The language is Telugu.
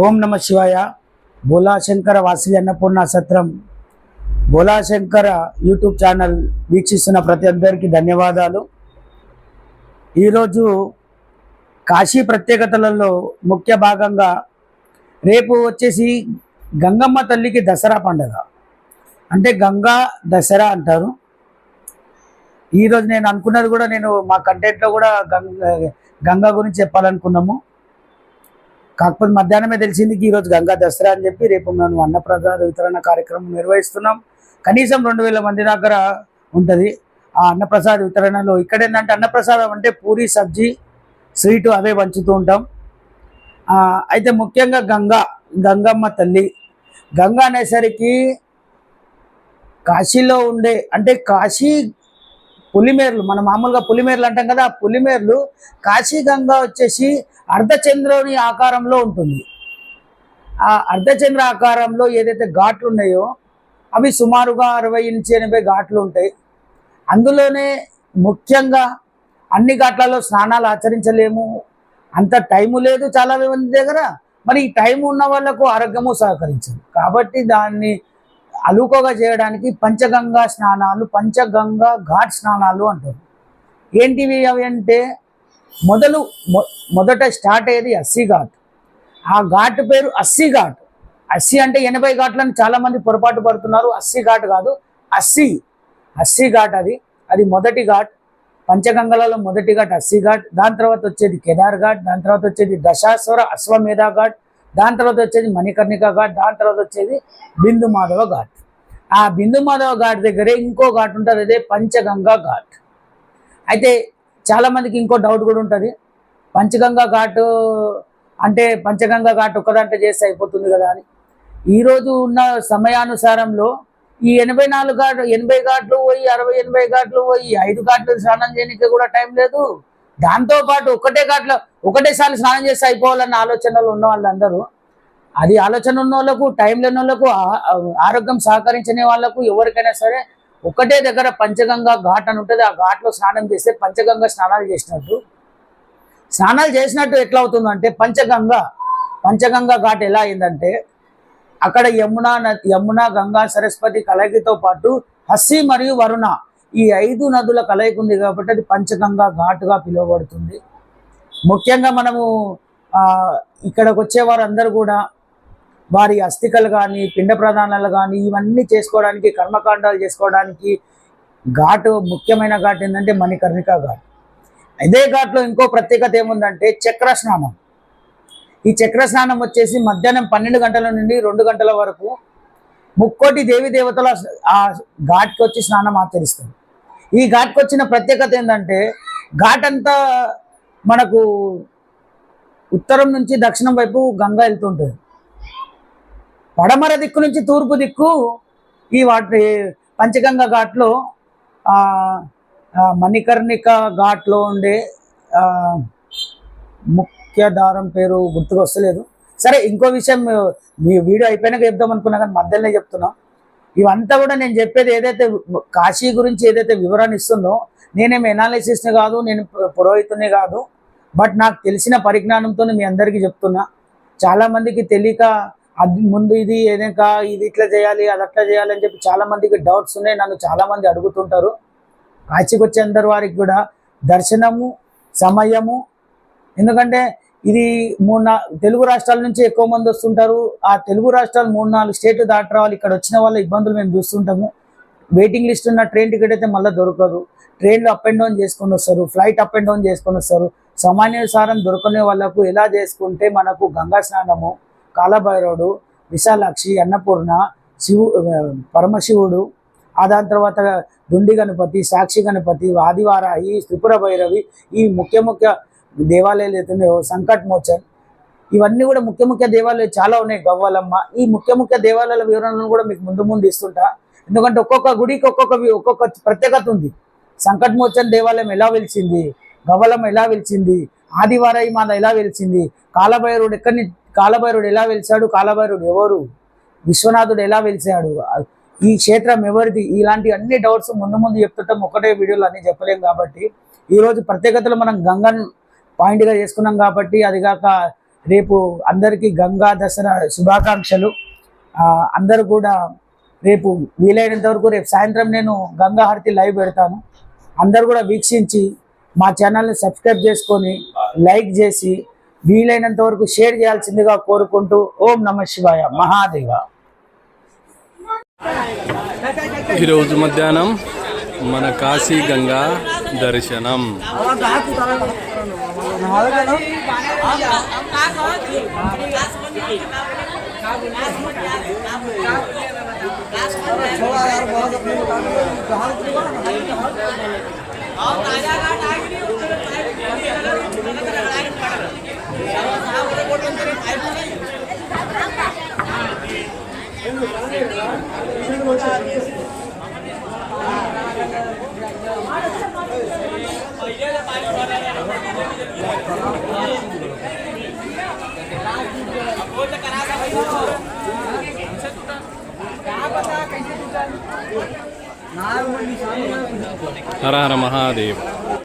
ఓం నమ శివాయ. భోలాశంకర వాసి అన్నపూర్ణ సత్రం. భోలాశంకర యూట్యూబ్ ఛానల్ వీక్షిస్తున్న ప్రతి అందరికీ ధన్యవాదాలు. ఈరోజు కాశీ ప్రత్యేకతలలో ముఖ్య భాగంగా రేపు వచ్చేసి గంగమ్మ తల్లికి దసరా పండుగ. అంటే గంగా దసరా అంటారు. ఈరోజు నేను అనుకున్నది కూడా నేను మా కంటెంట్లో కూడా గంగ గంగా గురించి చెప్పాలనుకున్నాము. కాకపోతే మధ్యాహ్నమే తెలిసింది ఈరోజు గంగా దసరా అని చెప్పి రేపు మేము అన్నప్రసాద వితరణ కార్యక్రమం నిర్వహిస్తున్నాం. కనీసం రెండు వేల మంది దగ్గర ఉంటుంది. ఆ అన్నప్రసాద వితరణలో ఇక్కడ ఏంటంటే అన్నప్రసాదం అంటే పూరి సబ్జీ స్వీటు అవే పంచుతూ ఉంటాం. అయితే ముఖ్యంగా గంగా గంగమ్మ తల్లి. గంగా అనేసరికి కాశీలో ఉండే అంటే కాశీ పులిమేర్లు మన మామూలుగా పులిమేర్లు అంటాం కదా ఆ పులిమేర్లు కాశీ గంగా వచ్చేసి అర్ధచంద్రుని ఆకారంలో ఉంటుంది. ఆ అర్ధచంద్ర ఆకారంలో ఏదైతే ఘాట్లు ఉన్నాయో అవి సుమారుగా అరవై నుంచి ఎనభై ఘాట్లు ఉంటాయి. అందులోనే ముఖ్యంగా అన్ని ఘాట్లలో స్నానాలు ఆచరించలేము. అంత టైము లేదు చాలా మంది దగ్గర మరి ఈ టైం ఉన్న వాళ్ళకు ఆరోగ్యము సహకరించదు. కాబట్టి దాన్ని అలుకోగా చేయడానికి పంచగంగా స్నానాలు పంచగంగా ఘాట్ స్నానాలు అంటారు. ఏంటివి అవి అంటే మొదలు మొ- మొదట స్టార్ట్ అయ్యేది అస్సీ ఘాట్. ఆ ఘాట్ పేరు అస్సీ ఘాట్. అస్సీ అంటే ఎనభై ఘాట్లను చాలామంది పొరపాటు పడుతున్నారు. అస్సీ ఘాట్ కాదు అస్సీ. అస్సీ ఘాట్ అది. అది మొదటి ఘాట్. పంచగంగలలో మొదటి ఘాట్ అస్సీ ఘాట్. దాని తర్వాత వచ్చేది కేదార్ ఘాట్. దాని తర్వాత వచ్చేది దశాశ్వర అశ్వమేధ ఘాట్. దాని తర్వాత వచ్చేది మణికర్ణిక ఘాట్ దాని తర్వాత వచ్చేది బిందు మాధవ ఘాట్. ఆ బిందు మాధవ ఘాట్ దగ్గరే ఇంకో ఘాట్ ఉంటుంది అదే పంచగంగా ఘాట్. అయితే చాలామందికి ఇంకో డౌట్ కూడా ఉంటుంది. పంచగంగా ఘాటు అంటే పంచగంగా ఘాట్ ఒక్కదంటే చేస్తే అయిపోతుంది కదా అని. ఈరోజు ఉన్న సమయానుసారంలో ఈ ఎనభై నాలుగు ఘాట్లు ఎనభై ఘాట్లు పోయి అరవై ఎనభై ఘాట్లు పోయి ఐదు ఘాట్లు స్నానం చేయడానికి కూడా టైం లేదు. దాంతో పాటు ఒకటే ఘాట్లో ఒకటేసారి స్నానం చేస్తే అయిపోవాలన్న ఆలోచనలు ఉన్న వాళ్ళందరూ అది ఆలోచన ఉన్న వాళ్ళకు టైం లేని వాళ్ళకు ఆరోగ్యం సహకరించని వాళ్ళకు ఎవరికైనా సరే ఒకటే దగ్గర పంచగంగా ఘాట్ అని ఉంటుంది. ఆ ఘాట్లో స్నానం చేస్తే పంచగంగా స్నానాలు చేసినట్టు. స్నానాలు చేసినట్టు ఎట్లా అవుతుందంటే పంచగంగా పంచగంగా ఘాట్ ఎలా అయిందంటే అక్కడ యమున యమున గంగా సరస్వతి కలగితో పాటు హస్సి మరియు వరుణ ఈ ఐదు నదుల కలయిక ఉంది కాబట్టి అది పంచగంగా ఘాటుగా పిలువబడుతుంది. ముఖ్యంగా మనము ఆ, ఇక్కడికి వచ్చే వారందరూ కూడా వారి అస్థికలు కానీ పిండ ప్రధానాలు కానీ ఇవన్నీ చేసుకోవడానికి కర్మకాండాలు చేసుకోవడానికి ఘాటు ముఖ్యమైన ఘాట్ ఏంటంటే మణికర్ణిక ఘాట్. ఇదే ఘాట్లో ఇంకో ప్రత్యేకత ఏముందంటే చక్ర స్నానం ఈ చక్ర స్నానం వచ్చేసి మధ్యాహ్నం పన్నెండు గంటల నుండి రెండు గంటల వరకు ముక్కోటి దేవి దేవతల ఆ ఘాట్కి వచ్చి స్నానం ఆచరిస్తుంది ఈ ఘాట్కి వచ్చిన ప్రత్యేకత ఏంటంటే ఘాట్ అంతా మనకు ఉత్తరం నుంచి దక్షిణం వైపు గంగా వెళ్తుంటుంది. పడమర దిక్కు నుంచి తూర్పు దిక్కు ఈ వాటి పంచగంగ ఘాట్లో మణికర్ణిక ఘాట్లో ఉండే ముఖ్యధారం ముఖ్య దారం పేరు గుర్తుకు వస్తలేదు సరే ఇంకో విషయం మీ వీడియో అయిపోయినాక చెప్దాం అనుకున్నా కానీ మధ్యలోనే చెప్తున్నా. ఇవంతా కూడా నేను చెప్పేది ఏదైతే కాశీ గురించి ఏదైతే వివరణ ఇస్తుందో నేనేం ఎనాలిసిస్ని కాదు నేను పురోహితుని కాదు బట్ నాకు తెలిసిన పరిజ్ఞానంతో మీ అందరికీ చెప్తున్నా. చాలామందికి తెలియక అది ముందు ఇది ఏదైనా ఇది ఇట్లా చేయాలి అది అట్లా చేయాలి అని చెప్పి చాలామందికి డౌట్స్ ఉన్నాయి నన్ను చాలామంది అడుగుతుంటారు. కాశీకి వచ్చే అందరి వారికి కూడా దర్శనము సమయము ఎందుకంటే ఇది మూడు తెలుగు రాష్ట్రాల నుంచి ఎక్కువ మంది వస్తుంటారు. ఆ తెలుగు రాష్ట్రాలు మూడు నాలుగు స్టేట్లు దాటి రావాలి ఇక్కడ వచ్చిన వాళ్ళ ఇబ్బందులు మేము చూస్తుంటాము. వెయిటింగ్ లిస్ట్ ఉన్న ట్రైన్ టికెట్ అయితే మళ్ళీ దొరకదు. ట్రైన్లు అప్ అండ్ డౌన్ చేసుకొని వస్తారు. ఫ్లైట్ అప్ అండ్ డౌన్ చేసుకొని వస్తారు. సామాన్యానుసారం దొరకనే వాళ్ళకు ఎలా చేసుకుంటే మనకు గంగా స్నానము కాలభైరవుడు విశాలాక్షి అన్నపూర్ణ శివు పరమశివుడు ఆ దాని తర్వాత దుండి గణపతి సాక్షి గణపతి ఆదివారాయి త్రిపుర భైరవి ఈ ముఖ్య ముఖ్య దేవాలయాలు అవుతున్నాయో సంకట్ మోచన్ ఇవన్నీ కూడా ముఖ్య ముఖ్య దేవాలయాలు చాలా ఉన్నాయి. గవ్వలమ్మ. ఈ ముఖ్య ముఖ్య దేవాలయాల వివరణను కూడా మీకు ముందు ముందు ఇస్తుంటా. ఎందుకంటే ఒక్కొక్క గుడికి ఒక్కొక్క ఒక్కొక్క ప్రత్యేకత ఉంది. సంకట్ మోచన్ దేవాలయం ఎలా వెలిసింది? గవ్వలమ్మ ఎలా వెలిచింది ఆదివారాయి మాత ఎలా వెలిసింది? కాలభైరుడు ఎక్కడిని కాలభైరుడు ఎలా వెలిసాడు కాలభైరుడు ఎవరు? విశ్వనాథుడు ఎలా వెలిసాడు ఈ క్షేత్రం ఎవరిది? ఇలాంటి అన్ని డౌట్స్ ముందు ముందు చెప్తుంటాం ఒకటే వీడియోలో అన్ని చెప్పలేం కాబట్టి ఈరోజు ప్రత్యేకతలు మనం గంగన్ పాయింట్గా చేసుకున్నాం కాబట్టి అది కాక రేపు అందరికీ గంగా దసరా శుభాకాంక్షలు. అందరూ కూడా రేపు వీలైనంత వరకు రేపు సాయంత్రం నేను గంగా హారతి లైవ్ పెడతాను. అందరు కూడా వీక్షించి మా ఛానల్ని సబ్స్క్రైబ్ చేసుకొని లైక్ చేసి వీలైనంత వరకు షేర్ చేయాల్సిందిగా కోరుకుంటూ ఓం నమ శివాయ మహాదేవ. ఈరోజు మధ్యాహ్నం మన కాశీ గంగా దర్శనం. नहावे का ना हम हम का कहो क्लास कौन की क्लास कौन की क्लास कौन की छोड़ा यार बहुत अपने दुकान में बाहर निकलो ना भाई आओ ताज़ा का टाइम नहीं उधर टाइम नहीं अलग अलग टाइम पड़ रहा है साहब बोले बोल मेरे टाइम नहीं है هرهرمة هذه